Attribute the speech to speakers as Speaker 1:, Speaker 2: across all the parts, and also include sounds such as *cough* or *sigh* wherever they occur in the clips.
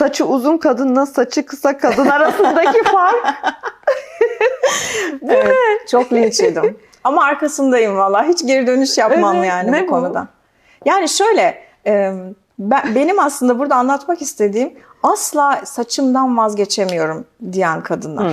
Speaker 1: saçı uzun kadınla saçı kısa kadın arasındaki *laughs* fark.
Speaker 2: Evet, çok linç yedim. Ama arkasındayım valla. Hiç geri dönüş yapmam
Speaker 1: Evet,
Speaker 2: yani
Speaker 1: ne
Speaker 2: bu
Speaker 1: bu?
Speaker 2: konuda. Yani şöyle, e, ben, benim aslında burada anlatmak istediğim asla saçımdan vazgeçemiyorum diyen kadınlar.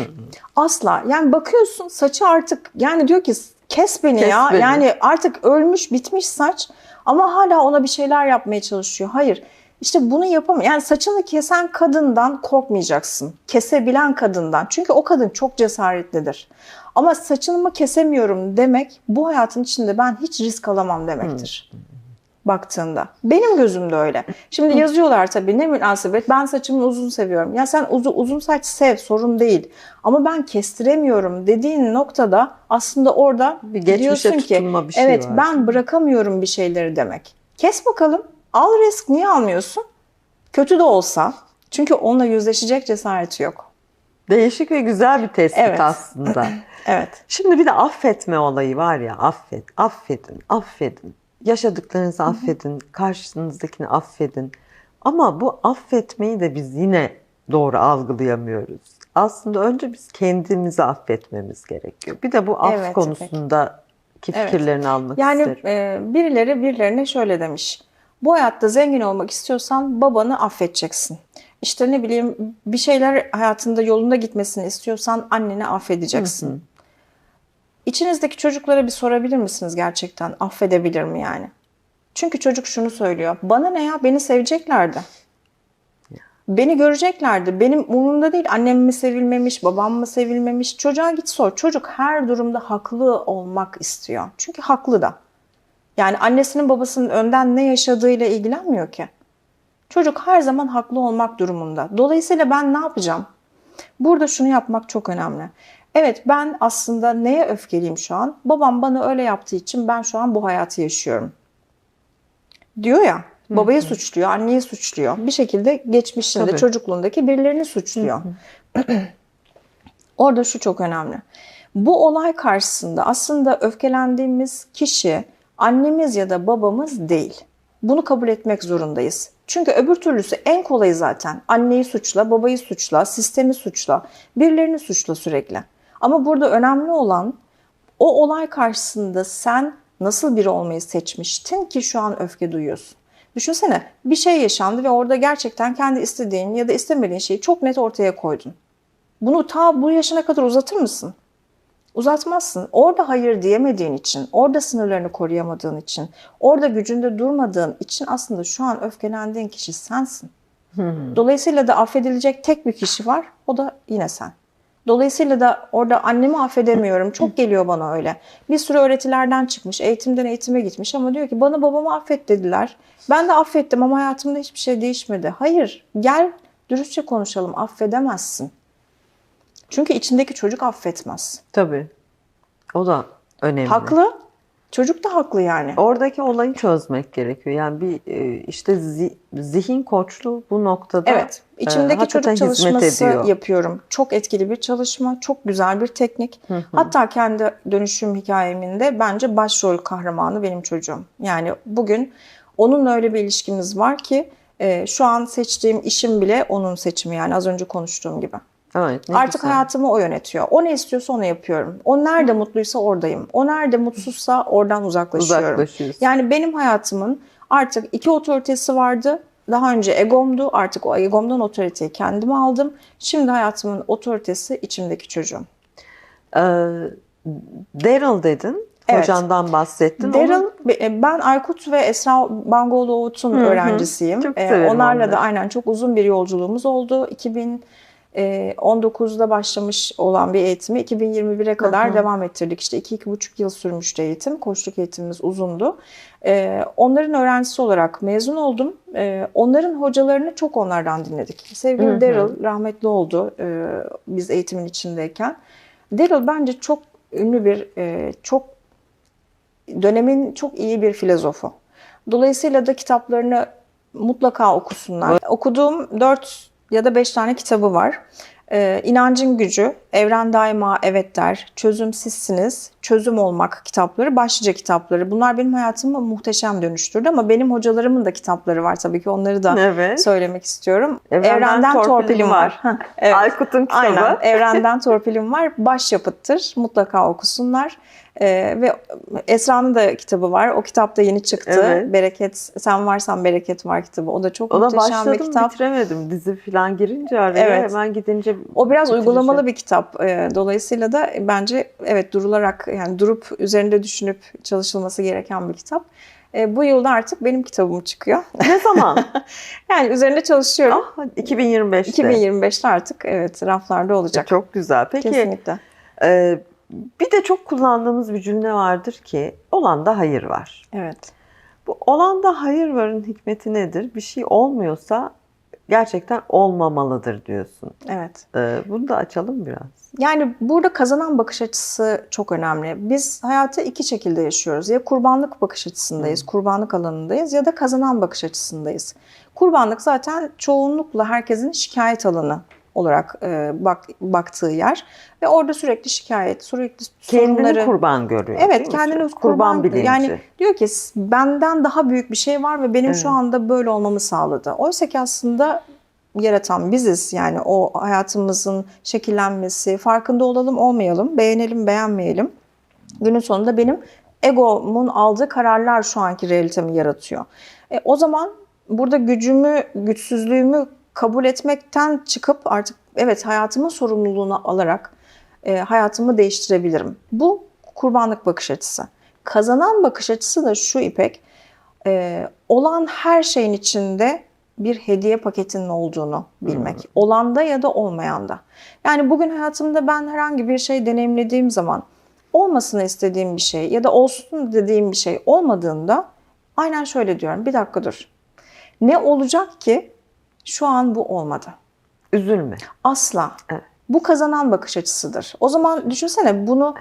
Speaker 2: Asla. Yani bakıyorsun saçı artık yani diyor ki kes beni
Speaker 1: Kes
Speaker 2: ya.
Speaker 1: beni.
Speaker 2: Yani artık ölmüş bitmiş saç ama hala ona bir şeyler yapmaya çalışıyor. Hayır. İşte bunu yapamıyor. Yani saçını kesen kadından korkmayacaksın. Kesebilen kadından. Çünkü o kadın çok cesaretlidir. Ama saçımı kesemiyorum demek bu hayatın içinde ben hiç risk alamam demektir. Baktığında. Benim gözümde öyle. Şimdi yazıyorlar tabii ne münasebet ben saçımı uzun seviyorum. Ya sen uzun, uzun saç sev sorun değil. Ama ben kestiremiyorum dediğin noktada aslında orada
Speaker 1: Bir
Speaker 2: diyorsun ki
Speaker 1: bir şey
Speaker 2: evet
Speaker 1: var.
Speaker 2: ben bırakamıyorum bir şeyleri demek. Kes bakalım. Al risk niye almıyorsun? Kötü de olsa. Çünkü onunla yüzleşecek cesareti yok.
Speaker 1: Değişik ve güzel bir tespit
Speaker 2: Evet.
Speaker 1: aslında. *clears throat*
Speaker 2: Evet.
Speaker 1: Şimdi bir de affetme olayı var ya affet, affedin, affedin. Yaşadıklarınızı affedin, karşınızdakini affedin. Ama bu affetmeyi de biz yine doğru algılayamıyoruz. Aslında önce biz kendimizi affetmemiz gerekiyor. Bir de bu af
Speaker 2: Evet,
Speaker 1: konusundaki
Speaker 2: Evet.
Speaker 1: fikirlerini almak
Speaker 2: Yani
Speaker 1: isterim.
Speaker 2: e, birileri birilerine şöyle demiş. Bu hayatta zengin olmak istiyorsan babanı affedeceksin. İşte ne bileyim bir şeyler hayatında yolunda gitmesini istiyorsan anneni affedeceksin. İçinizdeki çocuklara bir sorabilir misiniz gerçekten? Affedebilir mi yani? Çünkü çocuk şunu söylüyor. Bana ne ya? Beni seveceklerdi. Beni göreceklerdi. Benim umurumda değil. Annem mi sevilmemiş, babam mı sevilmemiş. Çocuğa git sor. Çocuk her durumda haklı olmak istiyor. Çünkü haklı da. Yani annesinin babasının önden ne yaşadığıyla ilgilenmiyor ki. Çocuk her zaman haklı olmak durumunda. Dolayısıyla ben ne yapacağım? Burada şunu yapmak çok önemli. Evet ben aslında neye öfkeliyim şu an? Babam bana öyle yaptığı için ben şu an bu hayatı yaşıyorum. Diyor ya. Babayı suçluyor, anneyi suçluyor. Bir şekilde geçmişinde,
Speaker 1: Tabii.
Speaker 2: çocukluğundaki birilerini suçluyor. *clears throat* Orada şu çok önemli. Bu olay karşısında aslında öfkelendiğimiz kişi annemiz ya da babamız değil. Bunu kabul etmek zorundayız. Çünkü öbür türlüsü en kolayı zaten. Anneyi suçla, babayı suçla, sistemi suçla, birilerini suçla sürekli. Ama burada önemli olan o olay karşısında sen nasıl biri olmayı seçmiştin ki şu an öfke duyuyorsun. Düşünsene bir şey yaşandı ve orada gerçekten kendi istediğin ya da istemediğin şeyi çok net ortaya koydun. Bunu ta bu yaşına kadar uzatır mısın? Uzatmazsın. Orada hayır diyemediğin için, orada sınırlarını koruyamadığın için, orada gücünde durmadığın için aslında şu an öfkelendiğin kişi sensin. Dolayısıyla da affedilecek tek bir kişi var, o da yine sen. Dolayısıyla da orada annemi affedemiyorum. Çok geliyor bana öyle. Bir sürü öğretilerden çıkmış, eğitimden eğitime gitmiş ama diyor ki bana babamı affet dediler. Ben de affettim ama hayatımda hiçbir şey değişmedi. Hayır, gel dürüstçe konuşalım. Affedemezsin. Çünkü içindeki çocuk affetmez.
Speaker 1: Tabii. O da önemli.
Speaker 2: Haklı. Çocuk da haklı yani.
Speaker 1: Oradaki olayı çözmek gerekiyor. Yani bir e, işte zi- zihin koçluğu bu noktada
Speaker 2: Evet.
Speaker 1: e,
Speaker 2: İçimdeki çocuk çalışması yapıyorum. Çok etkili bir çalışma, çok güzel bir teknik. Hatta kendi dönüşüm hikayeminde bence başrol kahramanı benim çocuğum. Yani bugün onunla öyle bir ilişkimiz var ki e, şu an seçtiğim işim bile onun seçimi yani az önce konuştuğum gibi.
Speaker 1: Evet,
Speaker 2: Artık
Speaker 1: güzel.
Speaker 2: hayatımı o yönetiyor. O ne istiyorsa onu yapıyorum. O nerede mutluysa oradayım. O nerede mutsuzsa oradan uzaklaşıyorum. Yani benim hayatımın artık iki otoritesi vardı. Daha önce egomdu. Artık o egomdan otoriteyi kendime aldım. Şimdi hayatımın otoritesi içimdeki çocuğum.
Speaker 1: Ee, Daryl dedin.
Speaker 2: Evet.
Speaker 1: Hocandan bahsettin.
Speaker 2: Daryl,
Speaker 1: Onun-
Speaker 2: e, ben Aykut ve Esra Bangoğlu Oğut'un
Speaker 1: Hı hı.
Speaker 2: öğrencisiyim.
Speaker 1: Çok
Speaker 2: E,
Speaker 1: severim
Speaker 2: Onlarla
Speaker 1: onları.
Speaker 2: da aynen çok uzun bir yolculuğumuz oldu. 2019'da başlamış olan bir eğitimi 2021'e kadar
Speaker 1: Hı hı.
Speaker 2: devam ettirdik. İşte 2-2,5 yıl sürmüştü eğitim. Koçluk eğitimimiz uzundu. E, Onların öğrencisi olarak mezun oldum. E, Onların hocalarını çok onlardan dinledik. Sevgili. Daryl rahmetli oldu e, biz eğitimin içindeyken. Daryl bence çok ünlü bir, e, çok dönemin çok iyi bir filozofu. Dolayısıyla da kitaplarını mutlaka okusunlar. Okuduğum 4 ya da 5 tane kitabı var. Ee, inancın gücü, evren daima evet der, çözüm sizsiniz, çözüm olmak kitapları, başlıca kitapları. Bunlar benim hayatımı muhteşem dönüştürdü ama benim hocalarımın da kitapları var tabii ki onları da
Speaker 1: Evet.
Speaker 2: söylemek istiyorum.
Speaker 1: Evrenden Torpilim var.
Speaker 2: Heh, evet.
Speaker 1: Aykut'un kitabı.
Speaker 2: Aynen. Evrenden Torpilim var. Başyapıttır. Mutlaka okusunlar. Ee, ve Esra'nın da kitabı var. O kitap da yeni çıktı.
Speaker 1: Evet.
Speaker 2: Bereket, Sen Varsan Bereket Var kitabı. O da çok
Speaker 1: Ona
Speaker 2: muhteşem bir
Speaker 1: başladım
Speaker 2: kitap.
Speaker 1: bitiremedim. Dizi falan girince araya
Speaker 2: Evet.
Speaker 1: hemen gidince
Speaker 2: O biraz
Speaker 1: bitireceğim.
Speaker 2: uygulamalı bir kitap. Ee, Dolayısıyla da bence evet durularak yani durup üzerinde düşünüp çalışılması gereken bir kitap. Ee, Bu yılda artık benim kitabım çıkıyor.
Speaker 1: Ne zaman? *laughs*
Speaker 2: Yani üzerinde çalışıyorum.
Speaker 1: ah, 2025'te.
Speaker 2: 2025'te artık evet raflarda olacak.
Speaker 1: Çok güzel. Peki
Speaker 2: Kesinlikle.
Speaker 1: e, bir de çok kullandığımız bir cümle vardır ki olan da hayır var.
Speaker 2: Evet.
Speaker 1: Bu olan da hayır varın hikmeti nedir? Bir şey olmuyorsa gerçekten olmamalıdır diyorsun.
Speaker 2: Evet.
Speaker 1: E, bunu da açalım biraz.
Speaker 2: Yani burada kazanan bakış açısı çok önemli. Biz hayatı iki şekilde yaşıyoruz. Ya kurbanlık bakış açısındayız, kurbanlık alanındayız ya da kazanan bakış açısındayız. Kurbanlık zaten çoğunlukla herkesin şikayet alanı olarak e, bak, baktığı yer ve orada sürekli şikayet, sürekli
Speaker 1: Kendini
Speaker 2: sorunları
Speaker 1: kurban görüyor.
Speaker 2: Evet, kendini
Speaker 1: Sürekli
Speaker 2: kurban,
Speaker 1: bilinci.
Speaker 2: yani diyor ki benden daha büyük bir şey var ve benim şu
Speaker 1: Evet.
Speaker 2: anda böyle olmamı sağladı. Oysa ki aslında yaratan biziz. Yani o hayatımızın şekillenmesi, farkında olalım olmayalım, beğenelim beğenmeyelim. Günün sonunda benim egomun aldığı kararlar şu anki realitemi yaratıyor. E, o zaman burada gücümü, güçsüzlüğümü kabul etmekten çıkıp artık evet hayatımın sorumluluğunu alarak e, hayatımı değiştirebilirim. Bu kurbanlık bakış açısı. Kazanan bakış açısı da şu İpek, e, olan her şeyin içinde bir hediye paketinin olduğunu bilmek. Olanda ya da olmayanda. Yani bugün hayatımda ben herhangi bir şey deneyimlediğim zaman olmasını istediğim bir şey ya da olsun dediğim bir şey olmadığında aynen şöyle diyorum. Bir dakika dur. Ne olacak ki şu an bu olmadı?
Speaker 1: Üzülme.
Speaker 2: Asla.
Speaker 1: Evet.
Speaker 2: Bu kazanan bakış açısıdır. O zaman düşünsene bunu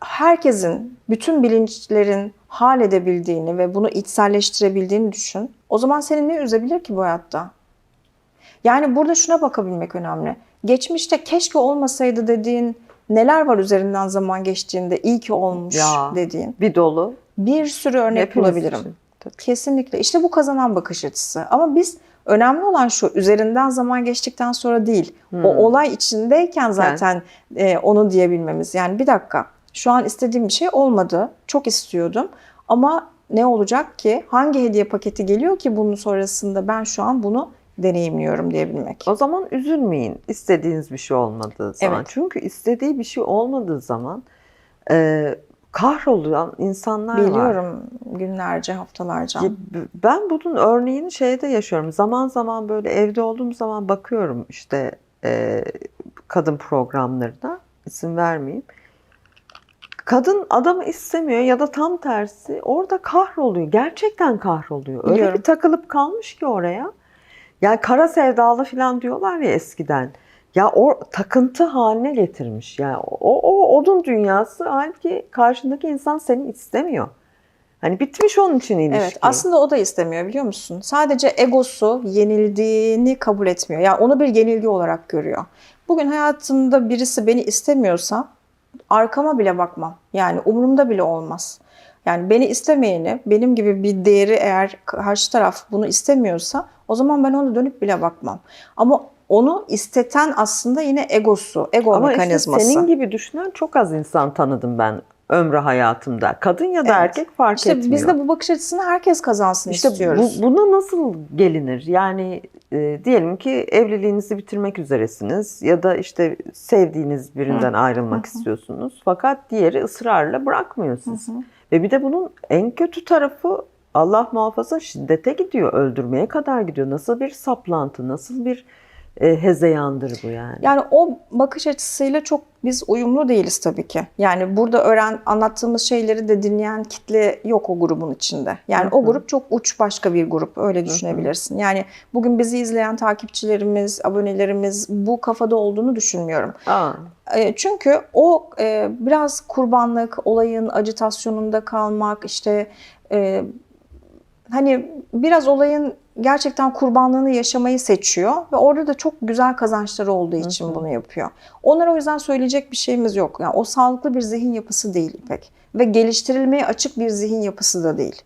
Speaker 2: herkesin, bütün bilinçlerin hal edebildiğini ve bunu içselleştirebildiğini düşün. O zaman seni ne üzebilir ki bu hayatta? Yani burada şuna bakabilmek önemli. Geçmişte keşke olmasaydı dediğin neler var üzerinden zaman geçtiğinde iyi ki olmuş
Speaker 1: Ya.
Speaker 2: dediğin.
Speaker 1: Bir dolu.
Speaker 2: Bir sürü örnek
Speaker 1: Hepimiz
Speaker 2: bulabilirim.
Speaker 1: için.
Speaker 2: Kesinlikle. İşte bu kazanan bakış açısı. Ama biz önemli olan şu üzerinden zaman geçtikten sonra değil.
Speaker 1: Hmm.
Speaker 2: O olay içindeyken zaten e, onu diyebilmemiz. Yani bir dakika şu an istediğim bir şey olmadı. Çok istiyordum. Ama ne olacak ki? Hangi hediye paketi geliyor ki bunun sonrasında ben şu an bunu deneyimliyorum diyebilmek.
Speaker 1: O zaman üzülmeyin istediğiniz bir şey olmadığı zaman.
Speaker 2: Evet.
Speaker 1: Çünkü istediği bir şey olmadığı zaman e, kahrolulan insanlar var.
Speaker 2: Biliyorum günlerce, haftalarca.
Speaker 1: Ben bunun örneğini şeyde yaşıyorum. Zaman zaman böyle evde olduğum zaman bakıyorum işte e, kadın programlarına isim vermeyeyim. Kadın adamı istemiyor ya da tam tersi orada kahroluyor. Gerçekten kahroluyor. Öyle
Speaker 2: Biliyorum.
Speaker 1: bir takılıp kalmış ki oraya. Yani kara sevdalı falan diyorlar ya eskiden. Ya o takıntı haline getirmiş. Yani o, o odun dünyası halbuki karşındaki insan seni istemiyor. Hani bitmiş onun için ilişki.
Speaker 2: Evet, aslında o da istemiyor biliyor musun? Sadece egosu yenildiğini kabul etmiyor. Yani onu bir yenilgi olarak görüyor. Bugün hayatımda birisi beni istemiyorsa arkama bile bakmam. Yani umurumda bile olmaz. Yani beni istemeyeni, benim gibi bir değeri eğer karşı taraf bunu istemiyorsa o zaman ben ona dönüp bile bakmam. Ama onu isteten aslında ego egosu, ego
Speaker 1: Ama işte
Speaker 2: mekanizması.
Speaker 1: senin gibi düşünen çok az insan tanıdım ben ömrü hayatımda. Kadın ya da
Speaker 2: Evet.
Speaker 1: erkek fark
Speaker 2: İşte
Speaker 1: etmiyor.
Speaker 2: biz de bu bakış açısını herkes kazansın
Speaker 1: İşte
Speaker 2: istiyoruz.
Speaker 1: bu, buna nasıl gelinir? Yani e, diyelim ki evliliğinizi bitirmek üzeresiniz ya da işte sevdiğiniz birinden ayrılmak istiyorsunuz. Fakat diğeri ısrarla bırakmıyor sizi. Ve bir de bunun en kötü tarafı Allah muhafaza şiddete gidiyor, öldürmeye kadar gidiyor. Nasıl bir saplantı, nasıl bir hezeyandır bu yani.
Speaker 2: Yani o bakış açısıyla çok biz uyumlu değiliz tabii ki. Yani burada öğren anlattığımız şeyleri de dinleyen kitle yok o grubun içinde. Yani o grup çok uç başka bir grup öyle düşünebilirsin. Yani bugün bizi izleyen takipçilerimiz, abonelerimiz bu kafada olduğunu düşünmüyorum.
Speaker 1: Aa,
Speaker 2: E, Çünkü o e, biraz kurbanlık, olayın acitasyonunda kalmak, işte e, hani biraz olayın gerçekten kurbanlığını yaşamayı seçiyor ve orada da çok güzel kazançları olduğu için bunu yapıyor. Onlara o yüzden söyleyecek bir şeyimiz yok. Yani o sağlıklı bir zihin yapısı değil İpek ve geliştirilmeye açık bir zihin yapısı da değil.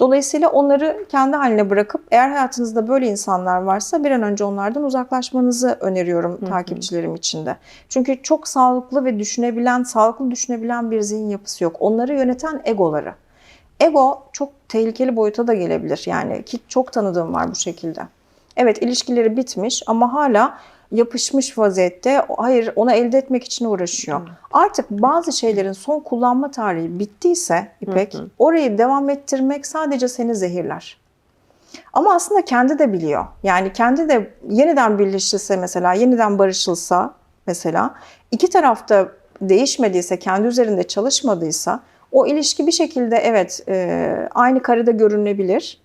Speaker 2: Dolayısıyla onları kendi haline bırakıp eğer hayatınızda böyle insanlar varsa bir an önce onlardan uzaklaşmanızı öneriyorum takipçilerim için de. Çünkü çok sağlıklı ve düşünebilen, sağlıklı düşünebilen bir zihin yapısı yok. Onları yöneten egoları. Ego çok tehlikeli boyuta da gelebilir. Yani ki çok tanıdığım var bu şekilde. Evet ilişkileri bitmiş ama hala yapışmış vaziyette. Hayır onu elde etmek için uğraşıyor. Artık bazı şeylerin son kullanma tarihi bittiyse İpek orayı devam ettirmek sadece seni zehirler. Ama aslında kendi de biliyor. Yani kendi de yeniden birleşirse mesela, yeniden barışılsa mesela iki tarafta değişmediyse, kendi üzerinde çalışmadıysa o ilişki bir şekilde evet e, aynı karede görünebilir.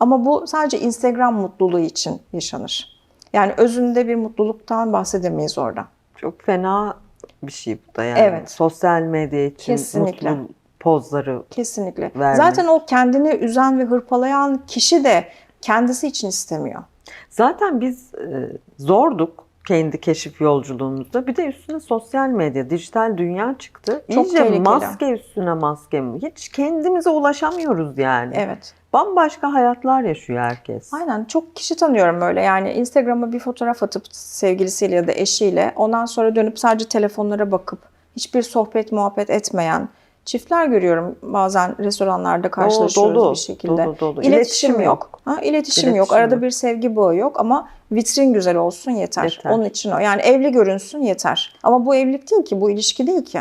Speaker 2: Ama bu sadece Instagram mutluluğu için yaşanır. Yani özünde bir mutluluktan bahsedemeyiz orada.
Speaker 1: Çok fena bir şey bu da yani.
Speaker 2: Evet.
Speaker 1: Sosyal medya için
Speaker 2: Kesinlikle.
Speaker 1: mutlu pozları
Speaker 2: Kesinlikle.
Speaker 1: Vermek.
Speaker 2: Zaten o kendini üzen ve hırpalayan kişi de kendisi için istemiyor.
Speaker 1: Zaten biz e, zorduk kendi keşif yolculuğumuzda. Bir de üstüne sosyal medya, dijital dünya çıktı.
Speaker 2: Çok
Speaker 1: İyice
Speaker 2: tehlikeli.
Speaker 1: maske üstüne maske mi? Hiç kendimize ulaşamıyoruz yani.
Speaker 2: Evet.
Speaker 1: Bambaşka hayatlar yaşıyor herkes.
Speaker 2: Aynen çok kişi tanıyorum öyle yani Instagram'a bir fotoğraf atıp sevgilisiyle ya da eşiyle ondan sonra dönüp sadece telefonlara bakıp hiçbir sohbet muhabbet etmeyen çiftler görüyorum bazen restoranlarda karşılaşıyoruz
Speaker 1: dolu,
Speaker 2: bir şekilde.
Speaker 1: dolu, dolu.
Speaker 2: İletişim,
Speaker 1: İletişim
Speaker 2: yok.
Speaker 1: yok.
Speaker 2: Ha, iletişim, yok.
Speaker 1: İletişim
Speaker 2: Arada
Speaker 1: yok.
Speaker 2: bir sevgi bağı yok ama vitrin güzel olsun yeter.
Speaker 1: Yeter.
Speaker 2: Onun için o. Yani evli görünsün yeter. Ama bu evlilik değil ki, bu ilişki değil ki.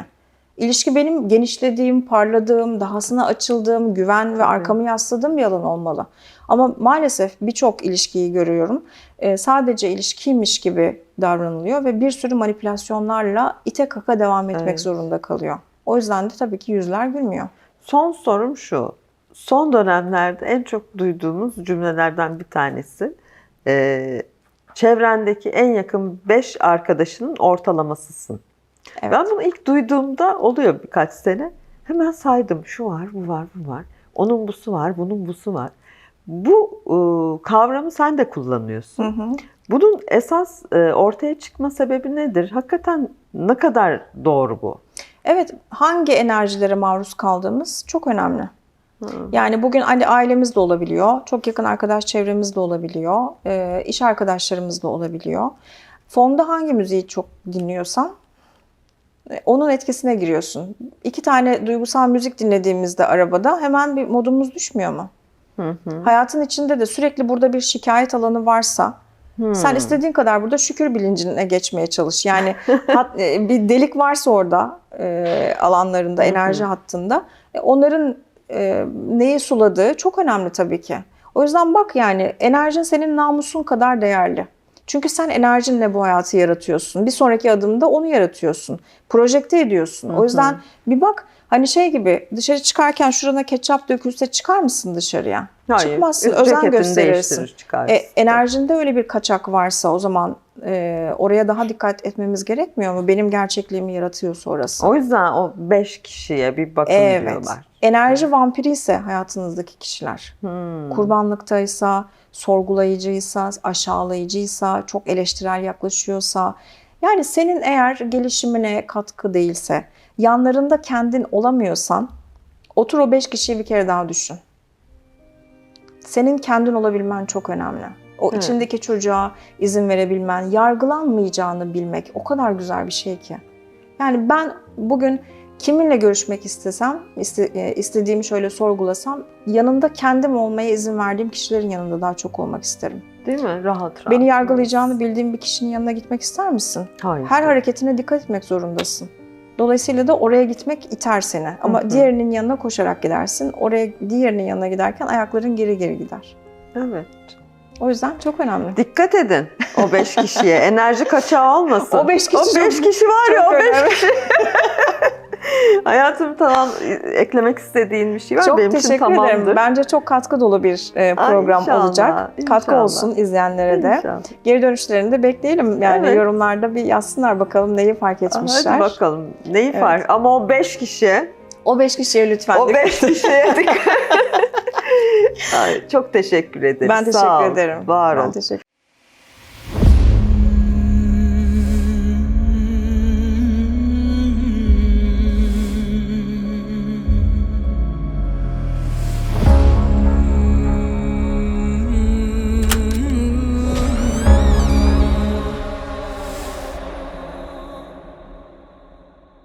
Speaker 2: İlişki benim genişlediğim, parladığım, dahasına açıldığım, güven ve arkamı yasladığım bir alan olmalı. Ama maalesef birçok ilişkiyi görüyorum. Ee, sadece ilişkiymiş gibi davranılıyor ve bir sürü manipülasyonlarla ite kaka devam etmek
Speaker 1: Evet.
Speaker 2: zorunda kalıyor. O yüzden de tabii ki yüzler gülmüyor.
Speaker 1: Son sorum şu. Son dönemlerde en çok duyduğumuz cümlelerden bir tanesi. e, çevrendeki en yakın 5 arkadaşının ortalamasısın.
Speaker 2: Evet.
Speaker 1: Ben bunu ilk duyduğumda oluyor birkaç sene. Hemen saydım. Şu var, bu var, bu var. Onun busu var, bunun busu var. Bu e, kavramı sen de kullanıyorsun.
Speaker 2: Hı hı.
Speaker 1: Bunun esas e, ortaya çıkma sebebi nedir? Hakikaten ne kadar doğru bu?
Speaker 2: Evet, hangi enerjilere maruz kaldığımız çok önemli. Yani bugün hani ailemiz de olabiliyor, çok yakın arkadaş çevremiz de olabiliyor, e, iş arkadaşlarımız da olabiliyor. Fonda hangi müziği çok dinliyorsan e, onun etkisine giriyorsun. İki tane duygusal müzik dinlediğimizde arabada hemen bir modumuz düşmüyor mu? Hayatın içinde de sürekli burada bir şikayet alanı varsa sen istediğin kadar burada şükür bilincine geçmeye çalış. Yani *laughs* hat- e, bir delik varsa orada e, alanlarında, enerji hattında e, onların e, neyi suladığı çok önemli tabii ki. O yüzden bak yani enerjin senin namusun kadar değerli. Çünkü sen enerjinle bu hayatı yaratıyorsun. Bir sonraki adımda onu yaratıyorsun. Projekte ediyorsun. O yüzden bir bak hani şey gibi dışarı çıkarken şurana ketçap dökülse çıkar mısın dışarıya?
Speaker 1: Hayır,
Speaker 2: Çıkmazsın, özen gösterirsin. E, enerjinde öyle bir kaçak varsa o zaman e, oraya daha dikkat etmemiz gerekmiyor mu? Benim gerçekliğimi yaratıyorsa orası.
Speaker 1: O yüzden o 5 kişiye bir bakın
Speaker 2: evet.
Speaker 1: diyorlar.
Speaker 2: Enerji vampiri ise hayatınızdaki kişiler.
Speaker 1: Hmm.
Speaker 2: Kurbanlıktaysa, sorgulayıcıysa, aşağılayıcıysa, çok eleştirel yaklaşıyorsa. Yani senin eğer gelişimine katkı değilse, yanlarında kendin olamıyorsan otur o beş kişiyi bir kere daha düşün. Senin kendin olabilmen çok önemli. O
Speaker 1: Evet.
Speaker 2: içindeki çocuğa izin verebilmen, yargılanmayacağını bilmek o kadar güzel bir şey ki. Yani ben bugün kiminle görüşmek istesem, iste- e, istediğimi şöyle sorgulasam, yanında kendim olmaya izin verdiğim kişilerin yanında daha çok olmak isterim.
Speaker 1: Değil mi? Rahat rahat.
Speaker 2: Beni yargılayacağını bildiğim bir kişinin yanına gitmek ister misin?
Speaker 1: Hayır.
Speaker 2: Her hareketine dikkat etmek zorundasın. Dolayısıyla da oraya gitmek iter seni. Ama
Speaker 1: Hı hı.
Speaker 2: diğerinin yanına koşarak gidersin. Oraya diğerinin yanına giderken ayakların geri geri gider.
Speaker 1: Evet.
Speaker 2: O yüzden çok önemli.
Speaker 1: Dikkat edin o 5 kişiye. Enerji kaçağı olmasın.
Speaker 2: O beş kişi
Speaker 1: O 5
Speaker 2: çok-
Speaker 1: kişi var ya o 5
Speaker 2: önemli.
Speaker 1: kişi. *laughs* *laughs* Hayatım tamam eklemek istediğin bir şey var
Speaker 2: Çok
Speaker 1: benim için
Speaker 2: teşekkür
Speaker 1: tamamdır.
Speaker 2: ederim. Bence çok katkı dolu bir e,
Speaker 1: Ay,
Speaker 2: program
Speaker 1: inşallah,
Speaker 2: olacak. Katkı
Speaker 1: inşallah.
Speaker 2: olsun izleyenlere de.
Speaker 1: İnşallah.
Speaker 2: Geri dönüşlerini de bekleyelim. Yani
Speaker 1: Evet.
Speaker 2: yorumlarda bir yazsınlar bakalım neyi fark etmişler.
Speaker 1: Hadi bakalım neyi
Speaker 2: Evet.
Speaker 1: fark ama o 5 kişi
Speaker 2: O beş kişiye lütfen.
Speaker 1: o 5 kişiye *laughs* dikkat *laughs* Ay, çok teşekkür ederim.
Speaker 2: Ben teşekkür
Speaker 1: Sağ
Speaker 2: ederim.
Speaker 1: Var
Speaker 2: ben
Speaker 1: ol.
Speaker 2: teşekkür